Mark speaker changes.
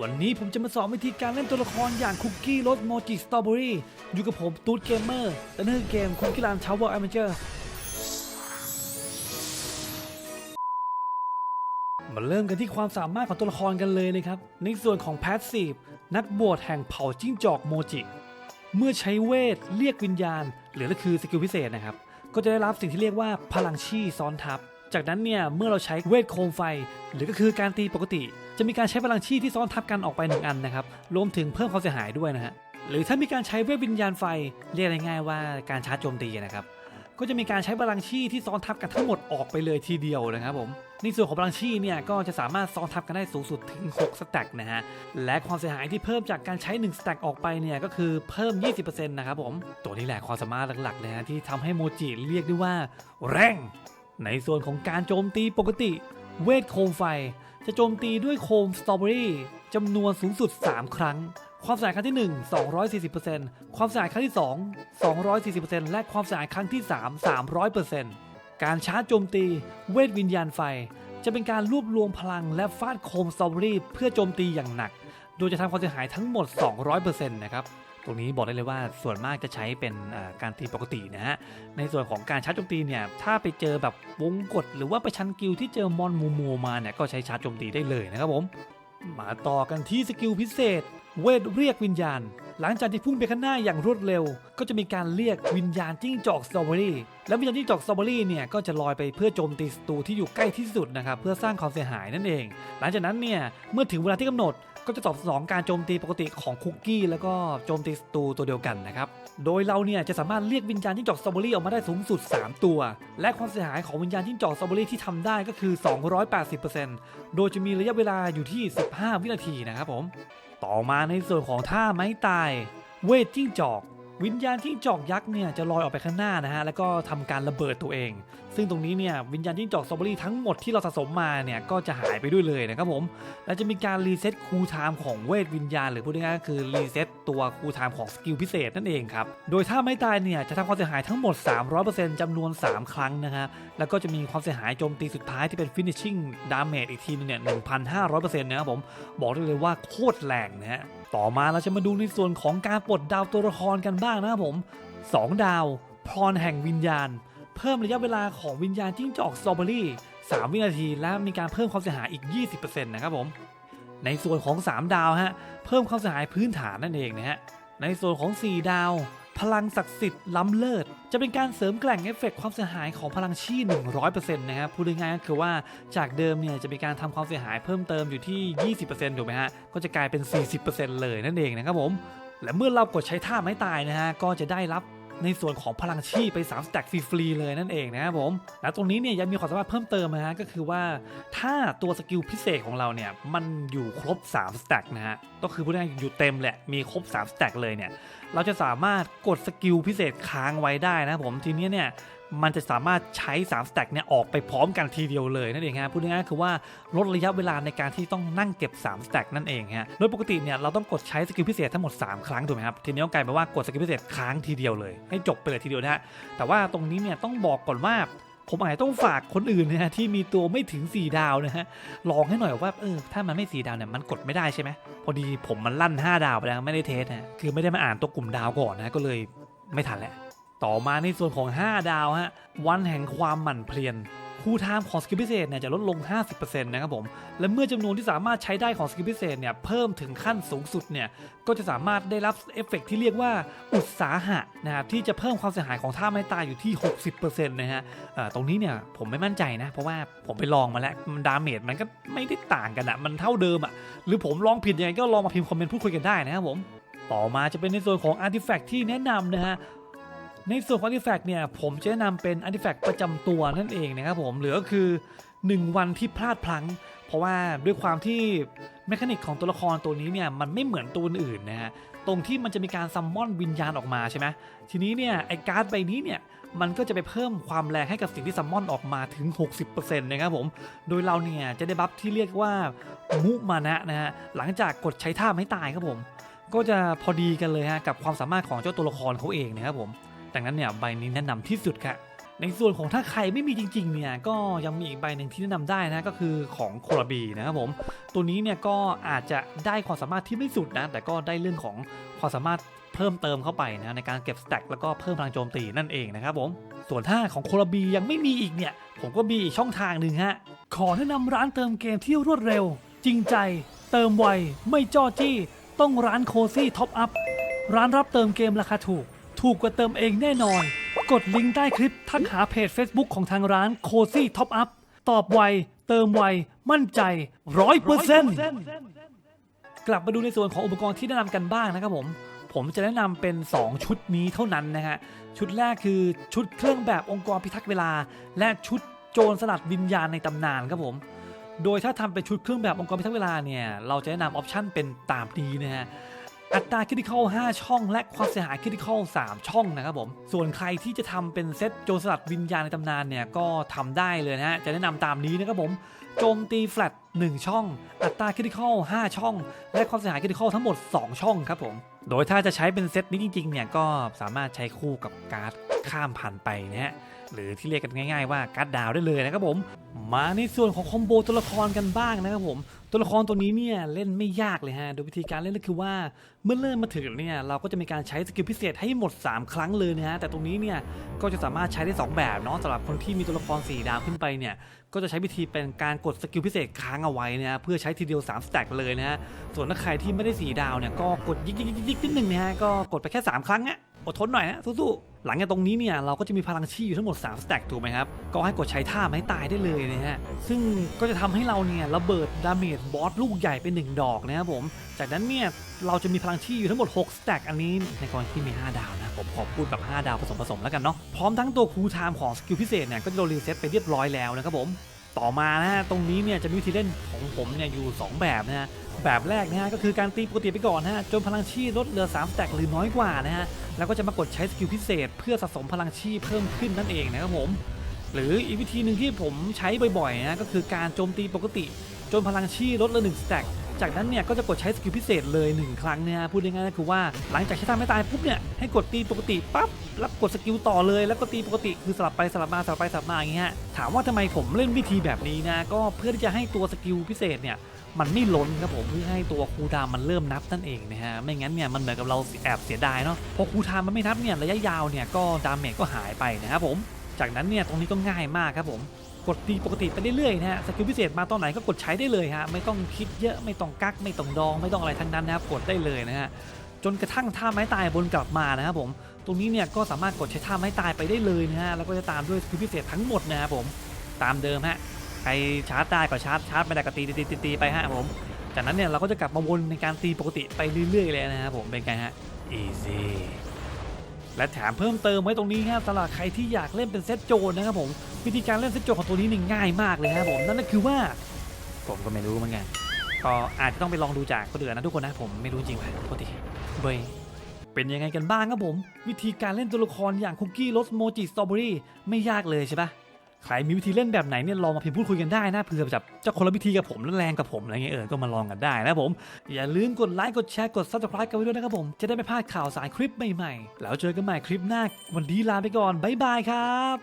Speaker 1: วันนี้ผมจะมาสอนวิธีการเล่นตัวละครอย่างคุกกี้รสโมจิสตรอเบอรี่อยู่กับผมตูดเกมเมอร์และนั่นคือเกมคุกกี้รันชาวเวอร์แอมเจอร์มาเริ่มกันที่ความสามารถของตัวละครกันเลยนะครับ ในส่วนของแพสซีฟนักบวชแห่งเผ่าจิ้งจอกโมจิ เมื่อใช้เวทเรียกวิญญาณ หรือก็คือสกิลพิเศษนะครับ ก็จะได้รับสิ่งที่เรียกว่าพลังชี่ซ้อนทับ จากนั้นเนี่ยเมื่อเราใช้เวทโคมไฟ หรือก็คือการตีปกติ จะมีการใช้พลังชีที่ซ้อนทับกันออกไปหนึ่งอันนะครับรวมถึงเพิ่มความเสียหายด้วยนะฮะหรือถ้ามีการใช้เวทวิญญาณไฟเรียกง่ายๆว่าการชาร์จโจมตีนะครับก็จะมีการใช้พลังชีที่ซ้อนทับกันทั้งหมดออกไปเลยทีเดียวนะครับผมในส่วนของพลังชีเนี่ยก็จะสามารถซ้อนทับกันได้สูงสุดถึง 6 สแต็กนะฮะ และความเสียหายที่เพิ่มจากการใช้ 1 สแต็กออกไปเนี่ยก็คือเพิ่ม 20%นะครับผม ตัวนี้แหละความสามารถหลักๆเลยฮะที่ทำให้โมจิเรียกได้ว่า แรง ในส่วนของการโจมตีปกติ เวทโคมไฟ จะโจมตีด้วยโคมสตรอเบอรี่จำนวนสูงสุด 3 ครั้ง ความเสียหายครั้งที่ 1 240%ความเสียหายครั้งที่ 2 240%และความเสียหายครั้งที่ 3 300%การชาร์จโจมตี เวทวิญญาณไฟ จะเป็นการรวบรวมพลังและฟาดโคมสตรอเบอรี่เพื่อโจมตีอย่างหนัก โดยจะทำความเสียหายทั้งหมด 200%นะครับ ตรงนี้บอกได้เลยว่าส่วนมากจะใช้เป็นการตีปกตินะฮะ ในส่วนของการชาร์จโจมตีเนี่ย ถ้าไปเจอแบบวงกดหรือว่าไปชันกิลที่เจอมอนมูมูมาเนี่ย ก็ใช้ชาร์จโจมตีได้เลยนะครับผม มาต่อกันที่สกิลพิเศษ เวทเรียกวิญญาณ หลังจากที่พุ่งไปข้างหน้าอย่างรวดเร็ว ก็จะมีการเรียกวิญญาณจิ้งจอกสตรอเบอรี่และวิญญาณจิ้งจอกสตรอเบอรี่เนี่ยก็จะลอยไปเพื่อโจมตีศัตรูที่อยู่ใกล้ที่สุดนะครับเพื่อสร้างความเสียหายนั่นเอง หลังจากนั้นเนี่ยเมื่อถึงเวลาที่กำหนดก็จะตอบสนองการโจมตีปกติของคุกกี้แล้วก็โจมตีศัตรูตัวเดียวกันนะครับ โดยเราเนี่ยจะสามารถเรียกวิญญาณจิ้งจอกสตรอเบอรี่ออกมาได้สูงสุด 3 ตัว และความเสียหายของวิญญาณจิ้งจอกสตรอเบอรี่ที่ทำได้ก็คือ 280%โดยจะมีระยะเวลาอยู่ที่ 15 วินาทีนะครับผม ต่อมาในส่วนของท่าไม้ตาย เวทจิ้งจอก วิญญาณจิ้งจอกยักษ์เนี่ยจะลอยออกไปข้างหน้านะฮะแล้วก็ทำการระเบิดตัวเอง ซึ่งตรงนี้เนี่ยวิญญาณจิ้งจอกสตรอเบอรี่ทั้งหมดที่เราสะสมมาเนี่ยก็จะหายไปด้วยเลยนะครับผมและจะมีการรีเซ็ตคูลไทม์ของเวทวิญญาณ หรือพูดง่ายๆคือรีเซ็ตตัวคูลไทม์ของสกิลพิเศษนั่นเองครับโดยถ้าไม่ตายเนี่ยจะทำความเสียหายทั้งหมด 300%จำนวน 3 ครั้งนะฮะแล้วก็จะมีความเสียหายโจมตีสุดท้ายที่เป็น finishing damage อีกทีนึงเนี่ย1,500%นะครับผมบอกได้เลยว่าโคตรแรงนะฮะ ต่อมาเราจะมาดูในส่วนของการปลดดาวตัวละครกันบ้างนะครับผม 2 ดาว พรแห่งวิญญาณ เพิ่มระยะเวลาของวิญญาณจิ้งจอกสตรอเบอรี่ 3 วินาทีและมีการเพิ่มความเสียหายอีก 20%นะครับผม ในส่วนของ 3 ดาวฮะ เพิ่มความเสียหายพื้นฐานนั่นเองนะฮะ ในส่วนของ 4 ดาว พลังศักดิ์สิทธิ์ล้ำเลิศ จะเป็นการเสริมแกล่งเอฟเฟกต์ความเสียหายของพลังชี100%นะครับพูดง่ายๆก็คือว่าจากเดิมเนี่ยจะมีการทำความเสียหายเพิ่มเติมอยู่ที่ 20%ถูกไหมฮะ ก็จะกลายเป็น 40%เลยนั่นเองนะครับผม และเมื่อเรากดใช้ท่าไม้ตายนะฮะ ก็จะได้รับ ในส่วนของพลังชีพไป3สแต็กฟรีๆเลยนั่นเองนะครับผมและตรงนี้เนี่ยยังมีความสามารถเพิ่มเติมนะฮะก็คือว่าถ้าตัวสกิลพิเศษของเราเนี่ยมันอยู่ครบ3สแต็กนะฮะก็คือพูดง่ายๆอยู่เต็มแหละมีครบ3สแต็กเลยเนี่ยเราจะสามารถกดสกิลพิเศษค้างไว้ได้นะผมทีนี้เนี่ย มันจะสามารถใช้3สแต็กเนี่ยออกไปพร้อมกันทีเดียวเลยนั่นเองฮะพูดง่ายๆคือว่าลดระยะเวลาในการที่ต้องนั่งเก็บ3สแต็กนั่นเองฮะโดยปกติเนี่ยเราต้องกดใช้สกิลพิเศษทั้งหมด 3 ครั้งถูกไหมครับทีนี้ก็กลายเป็นว่ากดสกิลพิเศษค้างทีเดียวเลย ให้จบไปเลยทีเดียวนะฮะแต่ว่าตรงนี้เนี่ยต้องบอกก่อนว่าผมอาจจะต้องฝากคนอื่นนะฮะที่มีตัวไม่ถึง 4 ดาวนะฮะลองให้หน่อยว่าเออถ้ามันไม่ 4 ดาวเนี่ยมันกดไม่ได้ใช่ไหมพอดีผมมันลั่น 5 ดาวไปแล้วไม่ได้เทสนะคือไม่ได้มาอ่านตัวกลุ่มดาวก่อนนะก็เลยไม่ทันแหละ ต่อมาในส่วนของ 5 ดาวฮะวันแห่งความหมั่นเพลียนคู่ไทม์ของสกิลพิเศษเนี่ยจะลดลง 50%นะครับผม และเมื่อจำนวนที่สามารถใช้ได้ของสกิลพิเศษเนี่ยเพิ่มถึงขั้นสูงสุดเนี่ยก็จะสามารถได้รับเอฟเฟกต์ที่เรียกว่าอุตสาหะนะครับที่จะเพิ่มความเสียหายของท่าไม้ตายอยู่ที่ 60%นะฮะเอ่อตรงนี้เนี่ยผมไม่มั่นใจนะ เพราะว่าผมไปลองมาแล้วมันดาเมจมันก็ไม่ได้ต่างกันอะมันเท่าเดิมอะหรือผมลองผิดยังไงก็ลองมาพิมพ์คอมเมนต์พูดคุยกันได้นะครับผม ต่อมาจะเป็นในส่วนของอาร์ติแฟกต์ที่แนะนำนะฮะ ในส่วนของอาร์ติแฟกต์เนี่ยผมจะแนะนำเป็นอาร์ติแฟกต์ประจำตัวนั่นเองนะครับผมเหลือก็คือ 1 วันที่พลาดพลั้ง เพราะว่าด้วยความที่แมคานิกของตัวละครตัวนี้เนี่ยมันไม่เหมือนตัวอื่นนะฮะตรงที่มันจะมีการซัมมอนวิญญาณออกมาใช่ไหมทีนี้เนี่ยไอการ์ดใบนี้เนี่ยมันก็จะไปเพิ่มความแรงให้กับสิ่งที่ซัมมอนออกมาถึง 60%นะครับผม โดยเราเนี่ยจะได้บัฟที่เรียกว่ามุมานะนะฮะหลังจากกดใช้ท่าไม่ตายครับผม ก็จะพอดีกันเลยฮะกับความสามารถของเจ้าตัวละครเขาเองนะครับผม ดังนั้นเนี่ยใบนี้แนะนำที่สุดครับในส่วนของถ้าใครไม่มีจริงๆเนี่ยก็ยังมีอีกใบหนึ่งที่แนะนำได้นะก็คือของโคราบีนะครับผม ตัวนี้เนี่ยก็อาจจะได้ความสามารถที่ไม่สุดนะแต่ก็ได้เรื่องของความสามารถเพิ่มเติมเข้าไปนะในการเก็บสแต็กแล้วก็เพิ่มพลังโจมตีนั่นเองนะครับผมส่วนถ้าของโคราบียังไม่มีอีกเนี่ยผมก็มีช่องทางหนึ่งฮะขอแนะนำร้านเติมเกมที่รวดเร็ว จริงใจ เติมไวไม่จ้อจี้ ต้องร้านโคซี่ท็อปอัพร้านรับเติมเกมราคาถูก ถูกกว่าเติมเองแน่นอน กดลิงก์ใต้คลิปทักหาเพจ Facebook ของทางร้านโคซี่ท็อปอัพตอบไว เติมไว มั่นใจร้อยเปอร์เซ็นต์กลับมาดูในส่วนของอุปกรณ์ที่แนะนำกันบ้างนะครับผม ผมจะแนะนำเป็น 2 ชุดนี้เท่านั้นนะฮะ ชุดแรกคือชุดเครื่องแบบองค์กรพิทักษ์เวลา และชุดโจรสลัดวิญญาณในตำนานครับผม โดยถ้าทำเป็นชุดเครื่องแบบองค์กรพิทักษ์เวลาเนี่ย เราจะแนะนำออปชั่นเป็นตามนี้นะฮะ อัตราคริติคอล5ช่อง และความเสียหายคริติคอล3ช่องนะครับผม ส่วนใครที่จะทำเป็นเซตโจรสลัดวิญญาณในตำนานเนี่ยก็ทำได้เลยนะฮะ จะแนะนำตามนี้นะครับผม โจมตีแฟลต1ช่อง อัตราคริติคอล5ช่อง และความเสียหายคริติคอลทั้งหมด 2 ช่องครับผม โดยถ้าจะใช้เป็นเซตนี้จริงๆเนี่ยก็สามารถใช้คู่กับการ์ดข้ามผ่านไปนะฮะ หรือที่เรียกกันง่ายๆว่าการ์ดดาวได้เลยนะครับผม มาในส่วนของคอมโบตัวละครกันบ้างนะครับผม ตัวละครตัวนี้เนี่ยเล่นไม่ยากเลยฮะ โดยวิธีการเล่นก็คือว่าเมื่อเริ่มมาถึงเนี่ยเราก็จะมีการใช้สกิลพิเศษให้หมด 3 ครั้งเลยนะฮะ แต่ตรงนี้เนี่ยก็จะสามารถใช้ได้ 2 แบบเนาะสำหรับคนที่มีตัวละคร 4 ดาวขึ้นไปเนี่ยก็จะใช้วิธีเป็นการกดสกิลพิเศษค้างเอาไว้นะฮะเพื่อใช้ทีเดียว3สแต็กเลยนะฮะ ส่วนถ้าใครที่ไม่ได้ 4 ดาวเนี่ยก็กดยิกยิกยิกยิกนิดหนึ่งนะฮะก็กดไปแค่ 3 ครั้งอะ อดทนหน่อยนะสู้ๆหลังจากตรงนี้เนี่ยเราก็จะมีพลังชีอยู่ทั้งหมด 3 สแต็กถูกไหมครับ ก็ให้กดใช้ท่าไม้ตายได้เลยนะฮะ ซึ่งก็จะทำให้เราเนี่ยระเบิดดาเมจบอสลูกใหญ่เป็น1ดอกนะครับผม จากนั้นเนี่ยเราจะมีพลังชีอยู่ทั้งหมด 6 สแต็กอันนี้ในกรณีที่มี 5 ดาวนะผมขอพูดแบบ 5 ดาวผสมผสมแล้วกันเนาะ พร้อมทั้งตัวคูลไทม์ของสกิลพิเศษเนี่ยก็จะโดนรีเซ็ตไปเรียบร้อยแล้วนะครับผม ต่อมานะฮะตรงนี้เนี่ยจะมีวิธีเล่นของผมเนี่ยอยู่ 2 แบบนะฮะแบบแรกนะฮะก็คือการตีปกติไปก่อนนะฮะจนพลังชีพลดเหลือ3สแต็กหรือน้อยกว่านะฮะแล้วก็จะมากดใช้สกิลพิเศษ เพื่อสะสมพลังชีพเพิ่มขึ้นนั่นเองนะครับผมหรืออีกวิธีหนึ่งที่ผมใช้บ่อยๆนะก็คือการโจมตีปกติ จนพลังชีพลดเหลือ1สแต็กจากนั้นเนี่ยก็จะกดใช้สกิลพิเศษเลย 1 ครั้งเนี่ยพูดง่ายๆก็คือว่าหลังจากใช้ท่าไม่ตายปุ๊บเนี่ยให้กดตีปกติปั๊บแล้วกดสกิลต่อเลย แล้วก็ตีปกติคือสลับไปสลับมาสลับไปสลับมาอย่างเงี้ยถามว่าทำไมผมเล่นวิธีแบบนี้นะก็เพื่อที่จะให้ตัวสกิลพิเศษเนี่ยมันไม่ล้นครับผมเพื่อให้ตัวคูลไทม์มันเริ่มนับนั่นเองนะฮะไม่งั้นเนี่ยมันเหมือนกับเราแอบเสียดายเนาะพอคูทม์มันไม่นับเนี่ยระยะยาวเนี่ยก็ดาเมจก็หายไปนะครับผม จากนั้นเนี่ยตรงนี้ก็ง่ายมากครับผม กดตีปกติไปเรื่อยๆนะฮะสกิลพิเศษมาตอนไหนก็กดใช้ได้เลยฮะไม่ต้องคิดเยอะไม่ต้องกักไม่ต้องดองไม่ต้องอะไรทั้งนั้นนะครับกดได้เลยนะฮะจนกระทั่งท่าไม้ตายบนกลับมานะครับผมตรงนี้เนี่ยก็สามารถกดใช้ท่าไม้ตายไปได้เลยนะฮะแล้วก็จะตามด้วยสกิลพิเศษทั้งหมดนะครับผมตามเดิมฮะใครชาร์จได้ก็ชาร์จชาร์จไม่ได้ก็ตีตีตีตีไปฮะผมจากนั้นเนี่ยเราก็จะกลับมาวนในการตีปกติไปเรื่อยๆเลยนะครับผมเป็นไงฮะ easy และแถมเพิ่มเติมไว้ตรงนี้ครับสำหรับใครที่อยากเล่นเป็นเซตโจนนะครับผม วิธีการเล่นเซตโจของตัวนี้นี่ง่ายมากเลยนะครับผมนั่นก็คือว่าผมก็ไม่รู้เหมือนกันก็อาจจะต้องไปลองดูจากคนอื่นนะทุกคนนะผมไม่รู้จริงว่ะโทษทีเบยเป็นยังไงกันบ้างครับผม วิธีการเล่นตัวละครอย่างคุกกี้รสโมจิสตรอเบอรี่ไม่ยากเลยใช่ปะใครมีวิธีเล่นแบบไหนเนี่ยลองมาพิมพ์พูดคุยกันได้นะเผื่อแบบจะคนละวิธีกับผมและแรงกับผมอะไรเงี้ยเออก็มาลองกันได้นะผม อย่าลืมกดไลค์กดแชร์กด subscribe กันไว้ด้วยนะครับผม จะได้ไม่พลาดข่าวสารคลิปใหม่ๆ แล้วเจอกันใหม่คลิปหน้าวันนี้ลาไปก่อนบ๊ายบายครับ